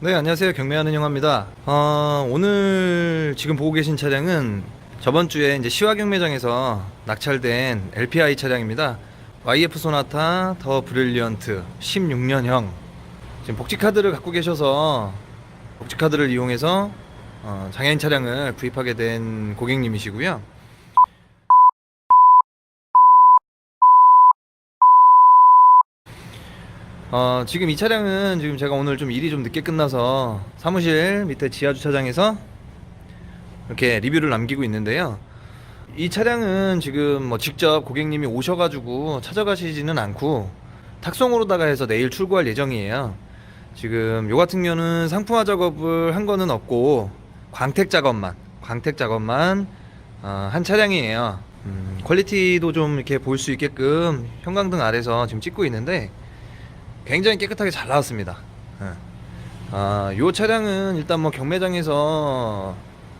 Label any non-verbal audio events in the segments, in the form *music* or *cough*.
네, 안녕하세요. 경매하는 형입니다. 어, 오늘 지금 보고 계신 차량은 저번 주에 이제 시화 경매장에서 낙찰된 LPI 차량입니다. YF 소나타 더 브릴리언트 16년형. 지금 복지 카드를 갖고 계셔서 복지 카드를 이용해서 어, 장애인 차량을 구입하게 된 고객님이시고요. 어, 지금 이 차량은 지금 제가 오늘 좀 일이 좀 늦게 끝나서 사무실 밑에 지하 주차장에서 이렇게 리뷰를 남기고 있는데요. 이 차량은 지금 뭐 직접 고객님이 오셔가지고 찾아가시지는 않고 탁송으로다가 해서 내일 출고할 예정이에요. 지금 요 같은 경우는 상품화 작업을 한 거는 없고 광택 작업만, 광택 작업만 어, 한 차량이에요. 음, 퀄리티도 좀 이렇게 볼 수 있게끔 형광등 아래서 지금 찍고 있는데 굉장히 깨끗하게 잘 나왔습니다. 예. 아, 요 차량은 일단 뭐 경매장에서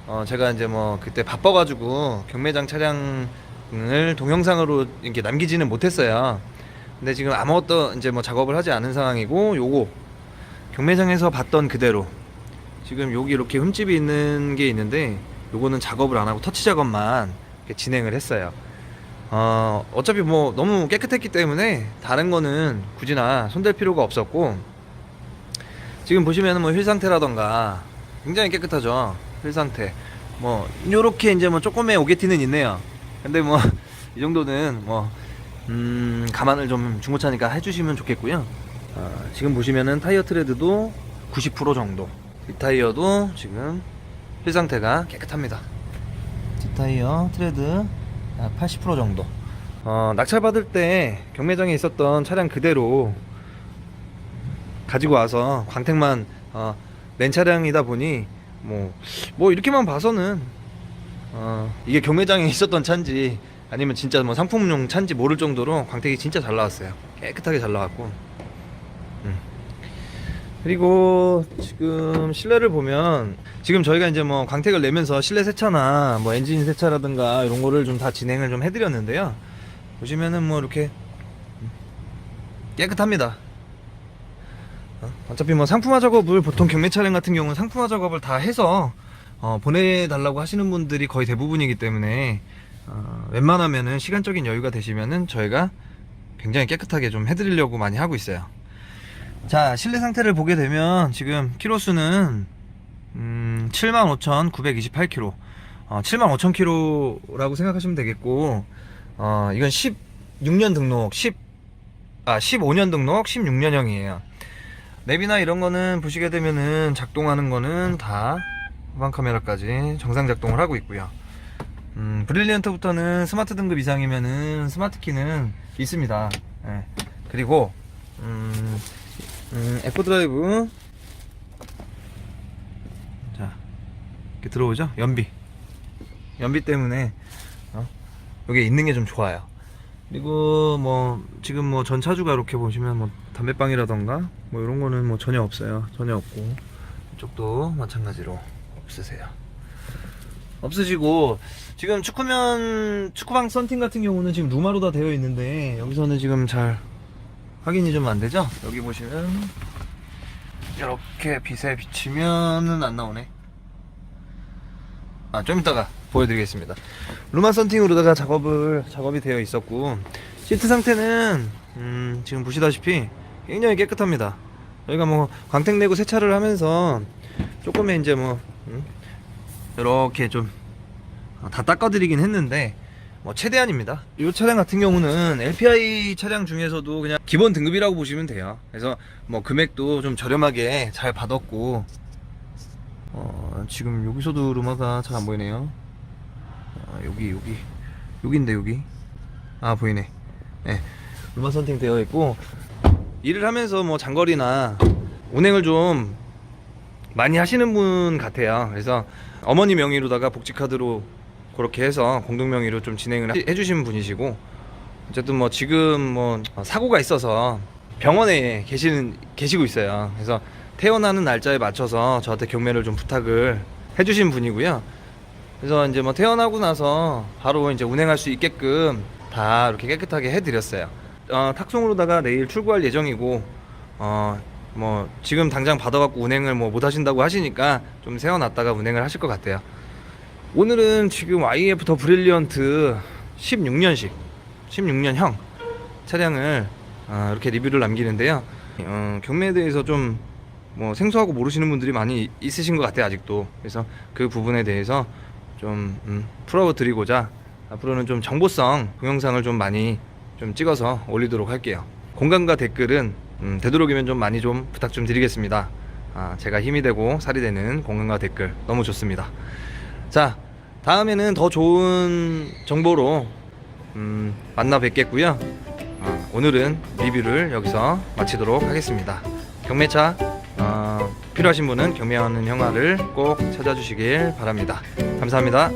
어, 제가 이제 뭐 그때 바빠가지고 경매장 차량을 동영상으로 이렇게 남기지는 못했어요. 근데 지금 아무것도 이제 뭐 작업을 하지 않은 상황이고 요거 경매장에서 봤던 그대로 지금 여기 이렇게 흠집이 있는 게 있는데 요거는 작업을 안 하고 터치 작업만 진행을 했어요. 어, 어차피 뭐 너무 깨끗했기 때문에 다른 거는 굳이나 손댈 필요가 없었고 지금 보시면은 뭐 휠 상태라던가 굉장히 깨끗하죠. 휠 상태. 뭐 요렇게 이제 뭐 조금의 오게티는 있네요. 근데 뭐 *laughs* 이 정도는 뭐 음, 감안을 좀 중고차니까 해주시면 좋겠고요. 어, 지금 보시면은 타이어 트레드도 90% 정도. 뒷 타이어도 지금 휠 상태가 깨끗합니다. 뒷 타이어 트레드 약 80% 정도. 어, 낙찰 받을 때 경매장에 있었던 차량 그대로 가지고 와서 광택만 어, 낸 차량이다 보니 뭐, 뭐 이렇게만 봐서는 어, 이게 경매장에 *laughs* 있었던 차인지 아니면 진짜 뭐 상품용 차인지 모를 정도로 광택이 진짜 잘 나왔어요. 깨끗하게 잘 나왔고. 음. 그리고 지금 실내를 보면 지금 저희가 이제 뭐 광택을 내면서 실내 세차나 뭐 엔진 세차라든가 이런 거를 좀 다 진행을 좀 해드렸는데요. 보시면은 뭐 이렇게 깨끗합니다. 어? 어차피 뭐 상품화 작업을 보통 경매 차량 같은 경우는 상품화 작업을 다 해서 어, 보내달라고 하시는 분들이 거의 대부분이기 때문에 어, 웬만하면은 시간적인 여유가 되시면은 저희가 굉장히 깨끗하게 좀 해드리려고 많이 하고 있어요. 자 실내 상태를 보게 되면 지금 키로수는 음, 75,928km 어, 75,000km라고 생각하시면 되겠고 어, 이건 16년 등록 10, 아 15년 등록 16년형이에요. 랩이나 이런 거는 보시게 되면은 작동하는 거는 다 후방 카메라까지 정상 작동을 하고 있고요. 음, 브릴리언트부터는 스마트 등급 이상이면은 스마트 키는 있습니다. 예. 그리고 음, 음, 에코 드라이브. 자 이렇게 들어오죠? 연비. 연비 때문에 어? 여기 있는 게 좀 좋아요. 그리고 뭐 지금 뭐 전차주가 이렇게 보시면 뭐 담배빵이라던가 뭐 이런 거는 뭐 전혀 없어요. 전혀 없고. 이쪽도 마찬가지로 없으세요. 없으시고 지금 축구면 축구방 썬팅 같은 경우는 지금 루마로 다 되어 있는데 여기서는 지금 잘 확인이 좀 안 되죠? 여기 보시면 이렇게 빛에 비치면은 안 나오네. 아, 좀 이따가 보여드리겠습니다. 루마 썬팅으로다가 작업을 작업이 되어 있었고 시트 상태는 음, 지금 보시다시피 굉장히 깨끗합니다. 저희가 뭐 광택 내고 세차를 하면서 조금의 이제 뭐 음, 이렇게 좀 다 닦아드리긴 했는데 뭐 최대한입니다. 이 차량 같은 경우는 LPI 차량 중에서도 그냥 기본 등급이라고 보시면 돼요. 그래서 뭐 금액도 좀 저렴하게 잘 받았고 어, 지금 여기서도 루마가 잘 안 보이네요. 아, 여기 여기 여기인데 여기 아 보이네. 네, 루마 선팅 되어 있고 일을 하면서 뭐 장거리나 운행을 좀 많이 하시는 분 같아요. 그래서 어머니 명의로다가 복지카드로 그렇게 해서 공동 명의로 좀 진행을 해- 해주신 분이시고 어쨌든 뭐 지금 뭐 사고가 있어서 병원에 계시는 계시고 있어요. 그래서 태어나는 날짜에 맞춰서 저한테 경매를 좀 부탁을 해주신 분이고요. 그래서 이제 뭐 태어나고 나서 바로 이제 운행할 수 있게끔 다 이렇게 깨끗하게 해드렸어요. 어, 탁송으로다가 내일 출고할 예정이고 어, 뭐 지금 당장 받아갖고 운행을 뭐 못 하신다고 하시니까 좀 세워놨다가 운행을 하실 것 같아요. 오늘은 지금 YF 더 브릴리언트 16년식 16년형 차량을 아, 이렇게 리뷰를 남기는데요. 어, 경매에 대해서 좀 뭐 생소하고 모르시는 분들이 많이 있으신 것 같아요 아직도. 그래서 그 부분에 대해서 좀 음, 풀어드리고자 앞으로는 좀 정보성 동영상을 좀 많이 좀 찍어서 올리도록 할게요. 공감과 댓글은 음, 되도록이면 좀 많이 좀 부탁 좀 드리겠습니다. 아, 제가 힘이 되고 살이 되는 공감과 댓글 너무 좋습니다. 자, 다음에는 더 좋은 정보로 음, 만나 뵙겠고요. 어, 오늘은 리뷰를 여기서 마치도록 하겠습니다. 경매차 어, 필요하신 분은 경매하는 형아를 꼭 찾아주시길 바랍니다. 감사합니다.